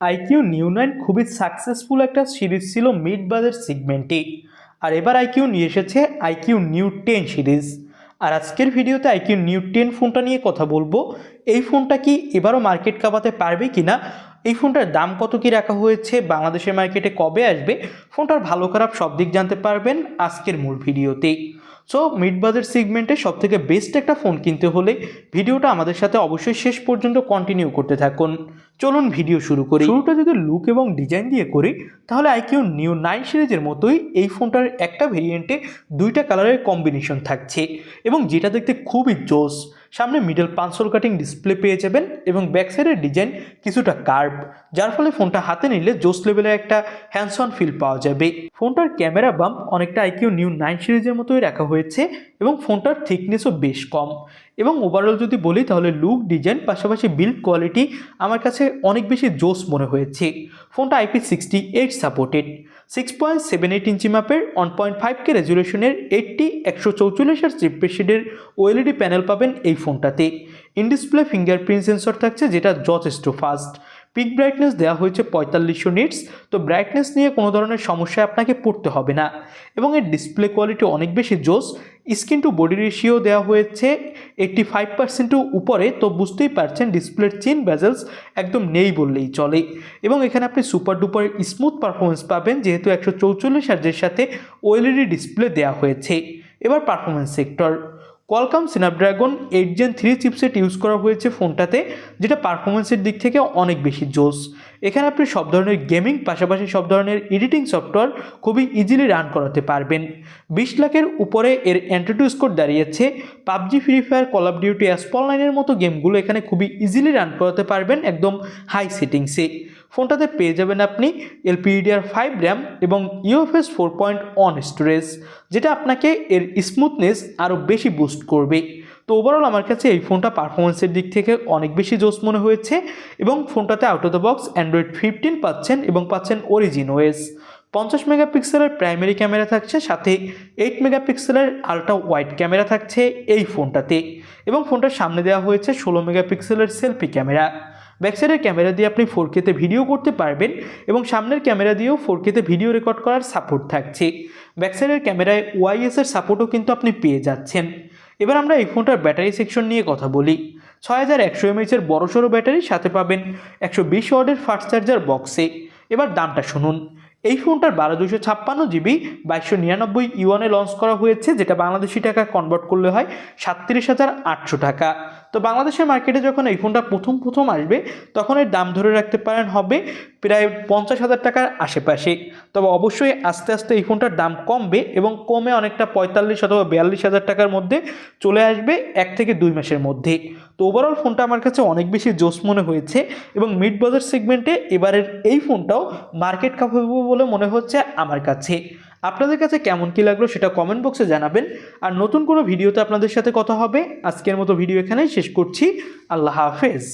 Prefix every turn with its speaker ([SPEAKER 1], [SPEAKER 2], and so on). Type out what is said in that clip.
[SPEAKER 1] IQ Neo nine খুবই successful একটা series ছিল মিড বাজেট সিগমেন্টে আর এবার আইকিউ নিয়ে এসেছে আইকিউ নিউ টেন সিরিজ আর আজকের ভিডিওতে আইকিউ নিউ টেন ফোনটা নিয়ে কথা বলব। এই ফোনটা কি এবারও মার্কেট কাঁপাতে পারবে কি না এই ফোনটার দাম কত কি রাখা হয়েছে? বাংলাদেশের মার্কেটে কবে আসবে? ফোনটার ভালো খারাপ সব দিক জানতে পারবেন আজকের মূল ভিডিওতে। সো মিড বাজেট সেগমেন্টে সব থেকে বেস্ট একটা ফোন কিনতে হলে ভিডিওটা আমাদের সাথে অবশ্যই শেষ পর্যন্ত কন্টিনিউ করতে থাকুন। চলুন ভিডিও শুরু করি। শুরুটা যদি লুক এবং ডিজাইন দিয়ে করি, তাহলে আইকিউ নিউ নাইন সিরিজের মতোই এই ফোনটার একটা ভেরিয়েন্টে দুইটা কালারের কম্বিনেশন থাকছে এবং যেটা দেখতে খুবই জোস। সামনে মিডল পাঁচশোল কাটিং ডিসপ্লে পেয়ে যাবেন এবং ব্যাক সাইডের ডিজাইন কিছুটা কার্ভ যার ফলে ফোনটা হাতে নিলে জোস লেভেলের একটা হ্যান্ডসন ফিল পাওয়া যাবে। ফোনটার ক্যামেরা বাম্প অনেকটা আইকিউ নিউ নাইন সিরিজের মতোই রাখা হয়েছে এবং ফোনটার থিকনেসও বেশ কম। এবং ওভারঅল যদি বলি, তাহলে লুক ডিজাইন পাশাপাশি বিল্ড কোয়ালিটি আমার কাছে অনেক বেশি জোস মনে হয়েছে। ফোনটা IP sixty eight supported six point seven eight inch মাপের ওয়ান পয়েন্ট ফাইভ কে রেজুলেশনের এইটটি একশো চৌচল্লিশের চিপেশিডের ওএলইডি প্যানেল পাবেন এই ফোনটাতে। ইনডিসপ্লে ফিঙ্গারপ্রিন্ট সেন্সর থাকছে, যেটা যথেষ্ট ফাস্ট পিক ব্রাইটনেস দেওয়া হয়েছে পঁয়তাল্লিশশো নিটস তো ব্রাইটনেস নিয়ে কোনো ধরনের সমস্যায় আপনাকে পড়তে হবে না। এবং এর ডিসপ্লে কোয়ালিটি অনেক বেশি জোস স্ক্রিন টু বডি রেশিও দেওয়া হয়েছে এইট্টি ফাইভ পার্সেন্টও উপরে, তো বুঝতেই পারছেন ডিসপ্লের চেন ব্যাজেলস একদম নেই বললেই চলে। এবং এখানে আপনি সুপার ডুপার স্মুথ পারফরমেন্স পাবেন, যেহেতু একশো চৌচল্লিশ হার্জের সাথে ওএলইডি ডিসপ্লে দেওয়া হয়েছে। এবার performance sector Qualcomm Snapdragon eight Gen three chipset use করা হয়েছে ফোনটাতে, যেটা পারফরমেন্সের দিক থেকে অনেক বেশি জোস এখানে আপনি সব ধরনের গেমিং, পাশাপাশি সব ধরনের এডিটিং সফটওয়্যার খুবই ইজিলি রান করাতে পারবেন। বিশ লাখের উপরে এর অ্যান্টিটু স্কোর দাঁড়িয়েছে। PUBG Free Fire Call of Duty Asphalt লাইনের মতো গেমগুলো এখানে খুবই ইজিলি রান করাতে পারবেন একদম হাই সেটিংসে ফোনটাতে পেয়ে যাবেন আপনি এলপিডিআর ফাইভ র্যাম এবং UFS four point one storage যেটা আপনাকে এর স্মুথনেস আরও বেশি বুস্ট করবে। তো ওভারঅল আমার কাছে এই ফোনটা পারফরমেন্সের দিক থেকে অনেক বেশি জোস মনে হয়েছে এবং ফোনটাতে out of the box Android fifteen পাচ্ছেন এবং পাচ্ছেন অরিজিন ওয়েস পঞ্চাশ মেগাপিক্সেলের প্রাইমারি ক্যামেরা থাকছে, সাথে এইট মেগাপিক্সেলের আলট্রা ওয়াইড ক্যামেরা থাকছে এই ফোনটাতে এবং ফোনটার সামনে দেওয়া হয়েছে ষোলো মেগাপিক্সেলের সেলফি ক্যামেরা ব্যাকসাইডের ক্যামেরা দিয়ে আপনি ফোর কেতে ভিডিও করতে পারবেন এবং সামনের ক্যামেরা দিয়েও ফোর কেতে ভিডিও রেকর্ড করার সাপোর্ট থাকছে। ব্যাকসাইডের ক্যামেরায় ওয়াইএসের সাপোর্টও কিন্তু আপনি পেয়ে যাচ্ছেন। এবার আমরা এই ফোনটার ব্যাটারি সেকশন নিয়ে কথা বলি। ছয় হাজার একশো এমএইচের বড়সড় ব্যাটারি সাথে পাবেন একশো বিশ ওয়ার্ডের ফাস্ট চার্জার বক্সে। এবার দামটা শুনুন। এই ফোনটার বারো দুশো ছাপ্পান্ন জিবি বাইশশো নিরানব্বই ইউয়ানে লঞ্চ করা হয়েছে, যেটা বাংলাদেশি টাকা কনভার্ট করলে হয় সাতত্রিশ হাজার আটশো টাকা। তো বাংলাদেশের মার্কেটে যখন এই ফোনটা প্রথম প্রথম আসবে, তখন এর দাম ধরে রাখতে পারেন হবে প্রায় পঞ্চাশ হাজার টাকার আশেপাশে। তবে অবশ্যই আস্তে আস্তে এই ফোনটার দাম কমবে এবং কমে অনেকটা পঁয়তাল্লিশ অথবা বিয়াল্লিশ হাজার টাকার মধ্যে চলে আসবে এক থেকে দুই মাসের মধ্যে। তো ওভারঅল ফোনটা আমার কাছে অনেক বেশি জোশ মনে হয়েছে এবং মিড বাজার সেগমেন্টে এবারের এই ফোনটাও মার্কেট কাপাবে বলে মনে হচ্ছে আমার কাছে। আপনাদের কাছে কেমন কী লাগল সেটা কমেন্ট বক্সে জানাবেন। আর নতুন কোনো ভিডিওতে আপনাদের সাথে কথা হবে, আজকের মতো ভিডিও এখানেই শেষ করছি। আল্লাহ হাফেজ।